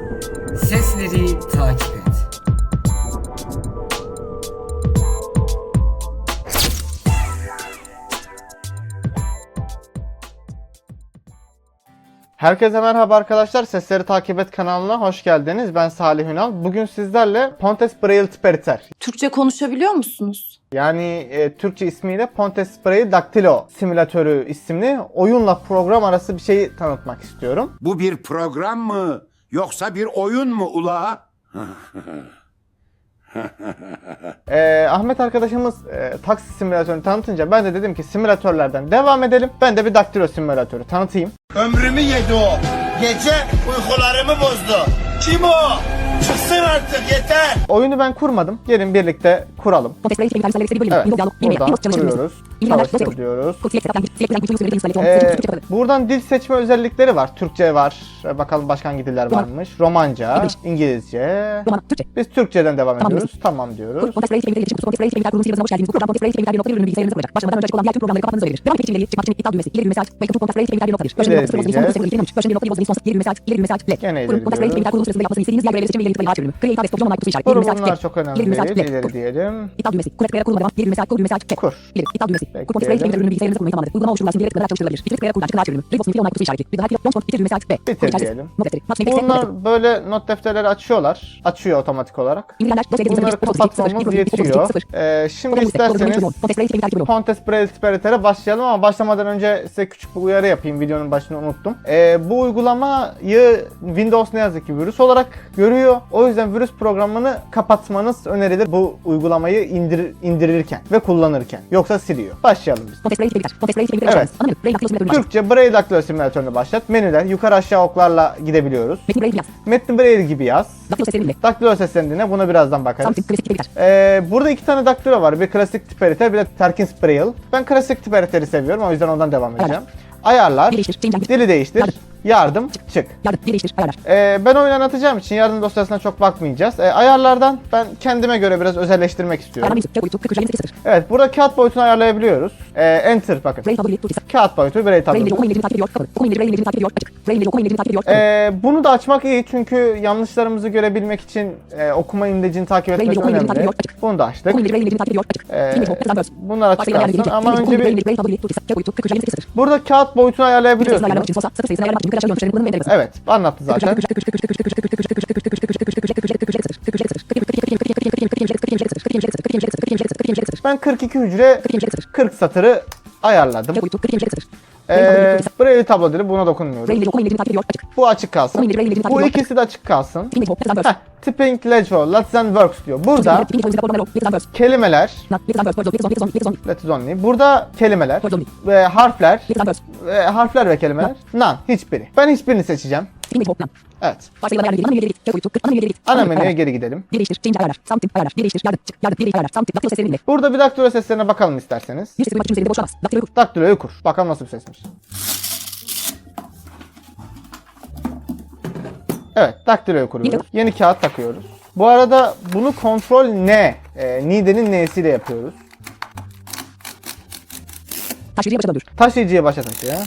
Sesleri takip et. Herkese merhaba arkadaşlar. Sesleri takip et kanalına hoş geldiniz. Ben Salih Ünal. Bugün sizlerle Pontes Braille Tiperiter. Türkçe konuşabiliyor musunuz? Yani e, Türkçe ismiyle Pontes Braille Daktilo simülatörü isimli oyunla program arası bir şeyi tanıtmak istiyorum. Bu bir program mı yoksa bir oyun mu ula? E, Ahmet arkadaşımız e, taksi simülatörünü tanıtınca ben de dedim ki simülatörlerden devam edelim. Ben de bir daktilo simülatörü tanıtayım. Ömrümü yedi o. Gece uykularımı bozdu. Kim o? Çıksın artık yeter. Oyunu ben kurmadım. Gelin birlikte kuralım. Evet, buradan kuruyoruz. Diyoruz. Ee, buradan dil seçme özellikleri var. Türkçe var. Ee, Bakalım başka hangi diller varmış. Romanca, İngilizce. Biz Türkçeden devam ediyoruz. Tamam diyoruz. Kurulumlar çok önemli. İleri diyelim. Kur. Bitir diyelim. Bunlar böyle not defterleri açıyorlar. Açıyor otomatik olarak. Bunları kapatmamız yetiyor. Ee, şimdi isterseniz Pontes Braille Tiperiter'e başlayalım ama başlamadan önce size küçük bir uyarı yapayım. Videonun başını unuttum. Ee, bu uygulamayı Windows ne yazık ki virüs olarak görüyor. O yüzden virüs programını kapatmanız önerilir bu uygulamayı indir, indirirken ve kullanırken. Yoksa siliyor. Başlayalım biz. Türkçe Braille Daktilo simülatörünü başlat. Menüler yukarı aşağı oklarla gidebiliyoruz. Metni Braille gibi yaz. Daktilo seslendiğine buna birazdan bakarız. Ee, burada iki tane daktilo var. Bir klasik tiperiter bir de Perkins Braille. Ben klasik tiperiteri seviyorum o yüzden ondan devam edeceğim. Ayarlar, dili değiştir, yardım, çık. Ee, ben oyunu anlatacağım için yardım dosyasına çok bakmayacağız. Ee, ayarlardan ben kendime göre biraz özelleştirmek istiyorum. Evet burada kağıt boyutunu ayarlayabiliyoruz. Ee, enter bakın. Kağıt boyutu Braille tablosu. Ee, bunu da açmak iyi çünkü yanlışlarımızı görebilmek için e, okuma indicini takip etmek önemli. Bunu da açtık. Ee, bunlar açık ama önce bir burada kağıt boyutunu ayarlayabiliyorsunuz. Evet anlattı zaten. Ben 42 hücre 40 satırı ayarladım. Ee, Braille tablo dili buna dokunmuyorum. Bu açık kalsın. Bu ikisi de açık kalsın. Heh, Tipping Ledger, Let's and Works diyor. Burada kelimeler, Let's only. Burada kelimeler ve harfler, ve harfler ve kelimeler. None, hiçbiri. Ben hiçbirini seçeceğim. Evet. Ana menüye geri gidelim. Değiştir, change ayarlar, something ayarlar, değiştir, yardım, çık, yardım, değiştir ayarlar, something, daktilo seslerini dinle. Burada bir daktilo seslerine bakalım isterseniz. Bir sesi başının üzerinde boşlamaz. Daktilo kur. Daktiloyu kur. Bakalım nasıl bir sesmiş. Evet, daktiloyu kuruyoruz. Yeni kağıt takıyoruz. Bu arada bunu kontrol ne? E, Nide'nin n'siyle yapıyoruz. Taşıyıcıya başa döndür. Taşıyıcıya başa taşıya.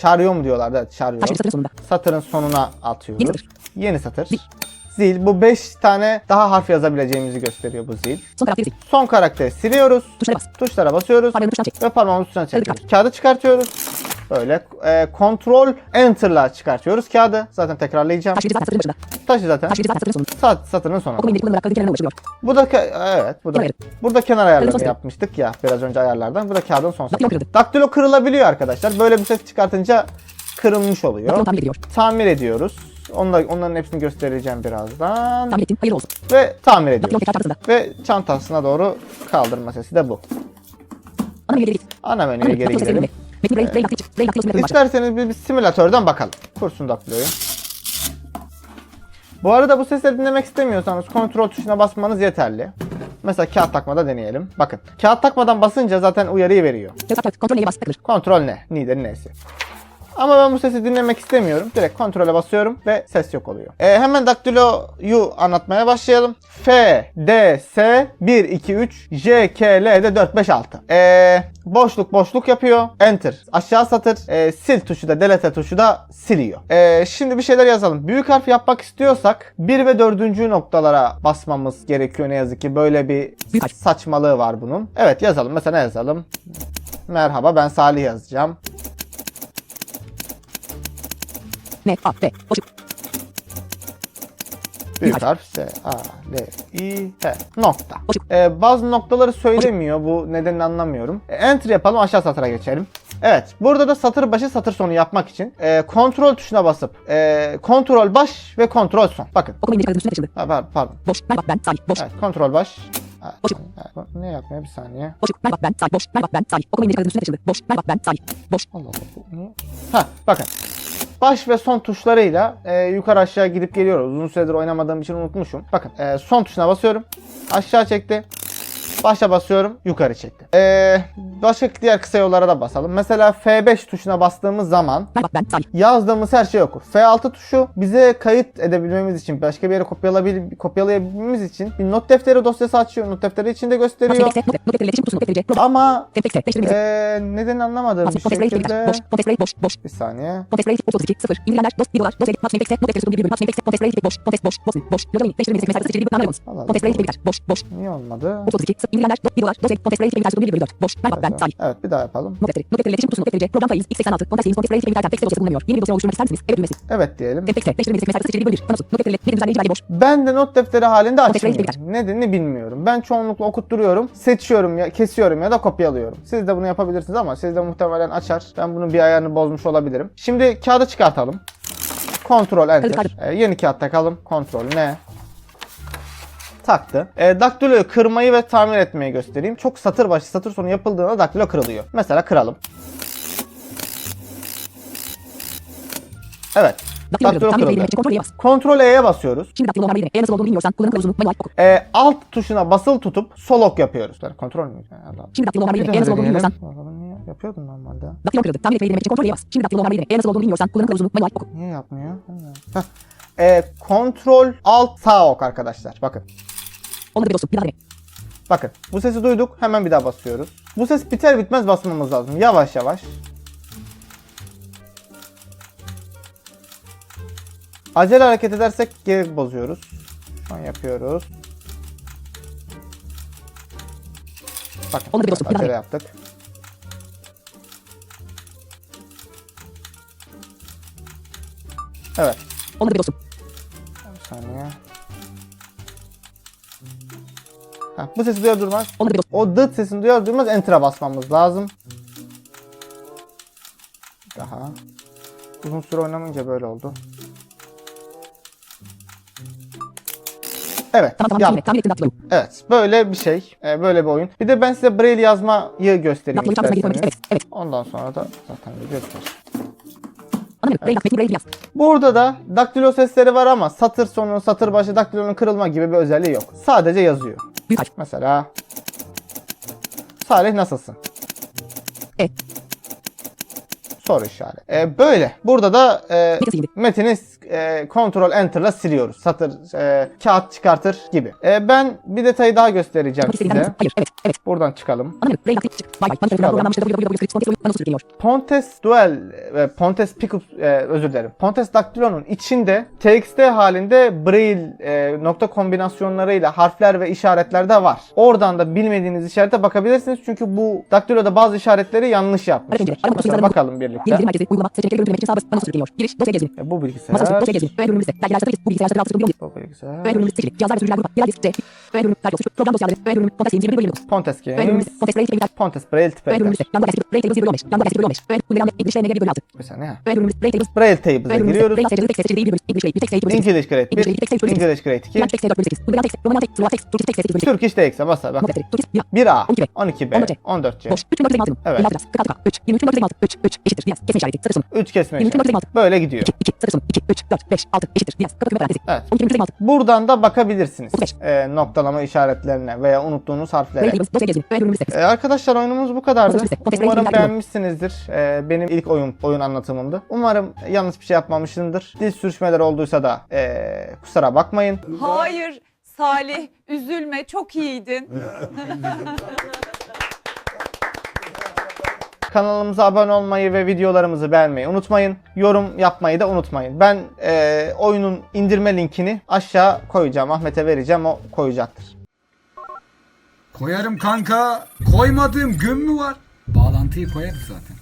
Şaryo mu diyorlar? Evet, şaryo. Satırın sonunda. Satırın sonuna atıyoruz. Yeni satır. Yeni satır. Zil. Zil. Bu 5 tane daha harf yazabileceğimizi gösteriyor bu zil. Son karakteri sil. Son karakteri siliyoruz. Tuşlara bas. Tuşlara basıyoruz. Parmağını tuştan çek. Ve parmağımızı tuşuna çekiyoruz. Kağıdı çıkartıyoruz. Böyle e, kontrol enter'la çıkartıyoruz kağıdı. Zaten tekrarlayacağım. Taşıyıcı zaten satırın başında. Taşı zaten. Zaten satırın sonunda. Sat, satırın sonu. Okuma indiri kullanarak kağıdın kenarına ulaşılıyor. Bu da evet bu da. Kenar. Burada kenar Daktilo yapmıştık ya biraz önce ayarlardan. Bu da kağıdın son Daktilo kırıldı. Daktilo kırılabiliyor arkadaşlar. Böyle bir ses çıkartınca kırılmış oluyor. Daktilo tamir ediyor. Tamir ediyoruz. Onla, onların hepsini göstereceğim birazdan. Tamir ettin, hayırlı olsun. Ve tamir ediyoruz. tekrar çantasında. Ve çantasına doğru kaldırma sesi de bu. Ana menüye geri git. Ana menüye geri gidelim. İsterseniz bir, bir simülatörden bakalım. Kursun daktiloyu. Bu arada bu sesleri dinlemek istemiyorsanız kontrol tuşuna basmanız yeterli. Mesela kağıt takmada deneyelim. Bakın kağıt takmadan basınca zaten uyarıyı veriyor. Kontrol neye bas. Kontrol ne? Nide'nin nesi? Ama ben bu sesi dinlemek istemiyorum. Direkt kontrole basıyorum ve ses yok oluyor. Ee, hemen daktiloyu anlatmaya başlayalım. F, D, S, 1, 2, 3, J, K, L, D, 4, 5, 6. Ee, boşluk boşluk yapıyor. Enter. Aşağı satır. Ee, sil tuşu da delete tuşu da siliyor. Ee, şimdi bir şeyler yazalım. Büyük harf yapmak istiyorsak 1 ve 4. noktalara basmamız gerekiyor ne yazık ki. Böyle bir saçmalığı var bunun. Evet yazalım. Mesela yazalım? Merhaba ben Salih yazacağım. N, A, D, boşluk. Büyük harf S, A, L, I, H. Nokta. Ee, bazı noktaları söylemiyor. Bu nedenini anlamıyorum. E, enter yapalım aşağı satıra geçelim. Evet. Burada da satır başı satır sonu yapmak için e, kontrol tuşuna basıp e, kontrol baş ve kontrol son. Bakın. Okuma İngilizce kağıdının üstüne taşındı. Ha, pardon, pardon. Boş. Merhaba ben Salih. Boş. Evet, kontrol baş. Ha, Boşluk. ha, ne yapmıyor bir saniye. Boşluk. Merhaba ben Salih. Boş. Merhaba ben Salih. Okuma İngilizce kağıdının üstüne taşındı. Boş. Merhaba ben Salih. Boş. Allah Allah. bu? Ha bakın. Baş ve son tuşlarıyla e, yukarı aşağı gidip geliyoruz. Uzun süredir oynamadığım için unutmuşum. Bakın e, son tuşuna basıyorum. Aşağı çekti. Başa basıyorum. Yukarı çekti. E, başka diğer kısa yollara da basalım. Mesela F5 tuşuna bastığımız zaman yazdığımız her şey okur. F6 tuşu bize kayıt edebilmemiz için, başka bir yere kopyalayabil- kopyalayabilmemiz için bir not defteri dosyası açıyor. Not defteri içinde gösteriyor. Ama tek tek tek, değiştirme listesi. e, neden anlamadığım bir şekilde... Bir saniye. Pontes Rey, 32, 0. İngilizler, dost, bir dolar, dost, not, tek tek, not defteri, bir bölüm, not, tek tek, Pontes Rey, boş. Pontes, boş. Boş. Boş. Yoldamayın, değiştirme listesi, mesaj, seçili, bir anlamamız. Allah Allah. Pontes Rey, biter. Boş. Boş. Niye olmadı? 32, 0. İngilizler, dost, bir dolar, dost, Pontes Rey, biter. bir bölüm, dört. Boş. Merhaba ben Salih. Evet bir daha yapalım. Not defteri. Not defteri, iletişim kutusu, not defteri, program faiz, x86. Pontes Rey, Pontes Rey, biterken tekst dosyası bulunuyor. Yeni bir dosya oluşturmak ister misiniz? Evet düğmesi. Evet diyelim. Tek tek tek, değiştirme mesaj, seçili, bir bölüm, bir. Panosu. Not defteri, bir düzenleyici belge boş. Ben de not defteri halinde açmıyorum. Nedenini bilmiyorum. Ben çoğunlukla okutturuyorum. Seçiyorum ya kesiyorum ya da kopyalıyorum. Siz de bunu yapabilirsiniz ama siz de muhtemelen açar. Ben bunun bir ayarını bozmuş olabilirim. Şimdi kağıdı çıkartalım. Kontrol enter. Ee, yeni kağıt takalım. Kontrol ne? Taktı. E, daktiloyu kırmayı ve tamir etmeyi göstereyim. Çok satır başı satır sonu yapıldığında daktilo kırılıyor. Mesela kıralım. Evet. Daktilo Daktilo tamir kırıldı. için kontrol E'ye bas. Kontrol E'ye basıyoruz. Şimdi daktilo normalde E nasıl olduğunu bilmiyorsan kullanım kılavuzunu manuel oku. E, alt tuşuna basılı tutup sol ok yapıyoruz. Yani kontrol mü? Şimdi daktilo normalde Bir E nasıl olduğunu bilmiyorsan? Yapıyordum normalde. daktilo kırıldı. Tamir etmeyi denemek için kontrol E'ye bas. Şimdi daktilo normalde E nasıl olduğunu bilmiyorsan kullanım kılavuzunu manuel oku. Niye yapmıyor? Heh. E, kontrol alt sağ ok arkadaşlar. Bakın. Onları bir dostum. Bir daha dene. Bakın. Bu sesi duyduk. Hemen bir daha basıyoruz. Bu ses biter bitmez basmamız lazım. Yavaş yavaş. Acele hareket edersek geri bozuyoruz. Şu an yapıyoruz. Bakın. Onları bir dostum. Bir daha acele dene. yaptık. Evet. Onları bir dostum. Ha, bu sesi duyar durmaz. O dıt sesini duyar duymaz enter'a basmamız lazım. Daha. Uzun süre oynamayınca böyle oldu. Evet. Tamam tamam. yap- Şimdi tamir ettim. Evet. Böyle bir şey. e, Böyle bir oyun. Bir de ben size Braille yazmayı göstereyim isterseniz. Evet. Evet. Ondan sonra da zaten göster. Yaz. Burada da daktilo sesleri var ama satır sonu, satır başı daktilonun kırılma gibi bir özelliği yok. Sadece yazıyor. Mesela Salih nasılsın? E. Soru işareti. E, böyle. Burada da e, metini e, Ctrl Enter'la siliyoruz. Satır, e, kağıt çıkartır gibi. E, ben bir detayı daha göstereceğim size. Hayır. Evet. Evet. Buradan çıkalım. Anlamıyorum. Rey nakli çık. Bay bay. Bana tarafından programlanmıştır. www.script Pontes Duel ve Pontes Pickup e, özür dilerim. Pontes Daktilo'nun içinde TXT halinde Braille e, nokta kombinasyonlarıyla harfler ve işaretler de var. Oradan da bilmediğiniz işarete bakabilirsiniz. Çünkü bu Daktilo'da bazı işaretleri yanlış kutusu bakalım birlikte. Bildirim merkezi. Uygulama. Seçenekleri görüntülemek için sağ bas. Bana sürükleniyor. Giriş. Dosya gezini. E, bu bilgisayar. Gezini. Seçili. C. Öğe bölümü. Kaydı oluştur. Program dosyaları. Öğe bölümü. Pontes 21 bölüm 9. Pontes Games. bölümümüz. Pontes Rey Biter. Pontes Braille tipi. Öğe bölümümüzde. Yanda gazetesi. Rey Tables 1 bölü 15. Yanda gazetesi 1 bölü 15. Öğe bölümü. English NG 1 bölü 6. Bir saniye. Öğe bölümümüz. Rey Tables. Braille bölümümüzde. giriyoruz. Rey seçili. Tek seçili. 1 bölü. English Rey. Tek seçili. 1 bölü 8. English Create 1. English Create 1. English Create 2. French Text 4 bölü 8. Uygulama text. Roman text. Slovac text. Turkish text 8 bölü 8. Turkish TX'e basa bak. Not defteri. Turkish. Ya. 1A, 12B, 12B, 14C, 14C. Boş. 3.26 Evet. Evet. 46 3. 23.26 3. 3. Eşittir. Biraz. Kesme işareti. Satır sonu. 3 kesme 23.26. işareti. Böyle gidiyor. 2. 2. Satır sonu. 2. 3. 4, 5, 6 eşittir. Biraz. Kapatma parantezi. Evet. 12 bölü 6. Buradan da bakabilirsiniz. 35. E, noktalama işaretlerine veya unuttuğunuz harflere. Böyle dosya gezini. Öğren bölümü 8. E, arkadaşlar oyunumuz bu kadardı. Umarım beğenmişsinizdir. E, benim ilk oyun oyun anlatımımdı. Umarım yanlış bir şey yapmamışımdır. Dil sürüşmeleri olduysa da e, kusura bakmayın. Hayır Salih üzülme çok iyiydin. Kanalımıza abone olmayı ve videolarımızı beğenmeyi unutmayın. Yorum yapmayı da unutmayın. Ben e, oyunun indirme linkini aşağı koyacağım. Ahmet'e vereceğim. O koyacaktır. Koyarım kanka. Koymadığım gün mü var? Bağlantıyı koyarız zaten.